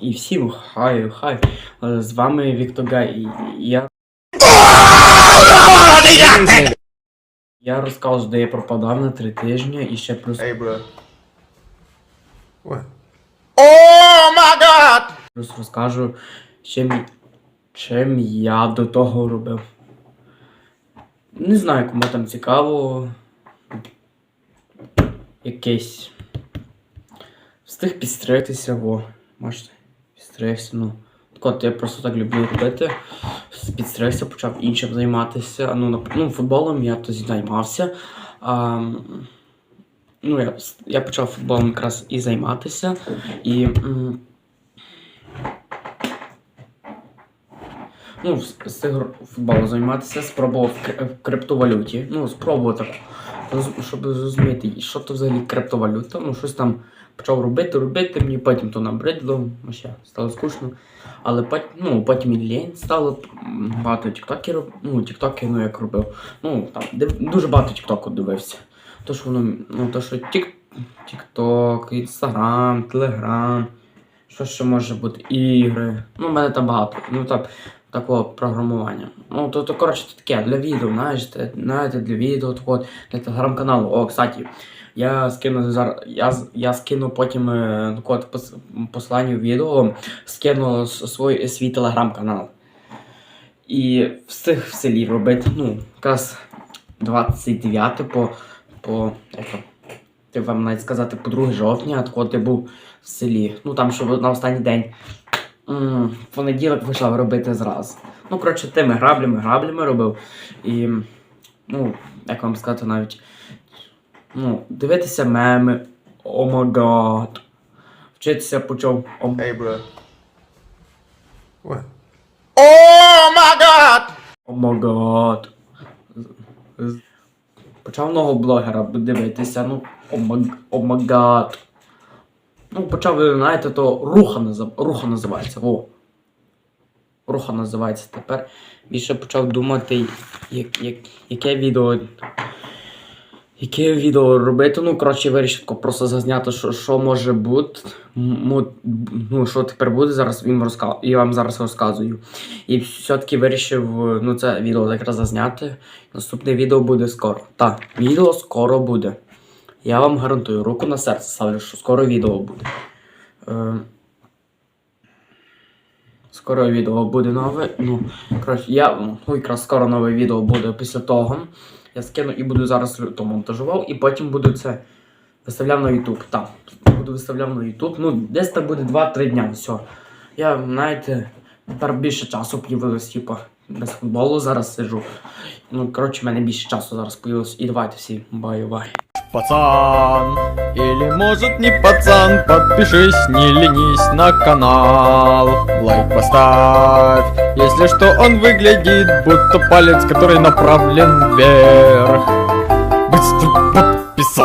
І всім хай, хай. Е, З вами Віктор Гай. І Я. Я розкажу, де я пропадав на три тижні і ще плюс, Hey, bro. What? плюс розкажу, чим, чим я до того робив. Не знаю, кому там цікаво. Якийсь. Встиг підстригтися, во. Бачите, підстригся, ну. От я просто так люблю робити. Підстригся, почав іншим займатися. Ну, ну футболом я тоді займався. А, ну, я, я почав футболом якраз і займатися. І. Ну, з, футболу займатися, спробував в криптовалюті. Ну, спробував так, щоб зрозуміти, що то взагалі криптовалюта. Ну, щось там почав робити, робити, мені потім то набридло, ще стало скучно. Але потім, ну, потім і лінь стало багато тіктокерів, ну, тіктоки, ну як робив. Ну, там дуже багато тіктоку дивився. То, що воно, ну, то, що тік, тікток, інстаграм, телеграм, що ще може бути, ігри. Ну, в мене там багато. Ну, там, такого програмування. Ну, то, то коротше, це таке для відео, знаєте, знаєте, для відео, так от, для телеграм-каналу. О, кстати, я скину зараз, я, я скину потім е, так посилання в відео, скину свій, свій телеграм-канал. І встиг в селі робити, ну, якраз 29 по, по, як ти вам навіть сказати, по 2 жовтня, от я був в селі. Ну, там, щоб на останній день в понеділок почав робити зразу. Ну, коротше, тими граблями, граблями робив. І, ну, як вам сказати, навіть. Ну, дивитися меми. О май гад. Вчитися почав. О, bro. О май гад. З- з- Почав нового блогера дивитися, ну, о май- о май гад. Ну, почав, знаєте, то руха, руха називається. Во. Руха називається тепер. Більше почав думати, як, як, яке відео. Яке відео робити. Ну, коротше, вирішив просто зазняти, що, що може бути. Ну, що тепер буде, зараз їм розка... я вам зараз розказую. І все-таки вирішив ну, це відео якраз зазняти. Наступне відео буде скоро. Так, відео скоро буде. Я вам гарантую, руку на серце ставлю, що скоро відео буде. Е, скоро відео буде нове. Ну, коротше, я ну, якраз скоро нове відео буде після того. Я скину і буду зараз то монтажував, і потім буду це виставляв на YouTube. Так, буду виставляв на YouTube. Ну, десь так буде 2-3 дня. Все. Я, знаєте, тепер більше часу появилось, типу, без футболу зараз сиджу. Ну, коротше, в мене більше часу зараз появилось. І давайте всі бай-бай. Пацан, или может не пацан, подпишись, не ленись на канал, лайк поставь, если что он выглядит, будто палец, который направлен вверх. Быстро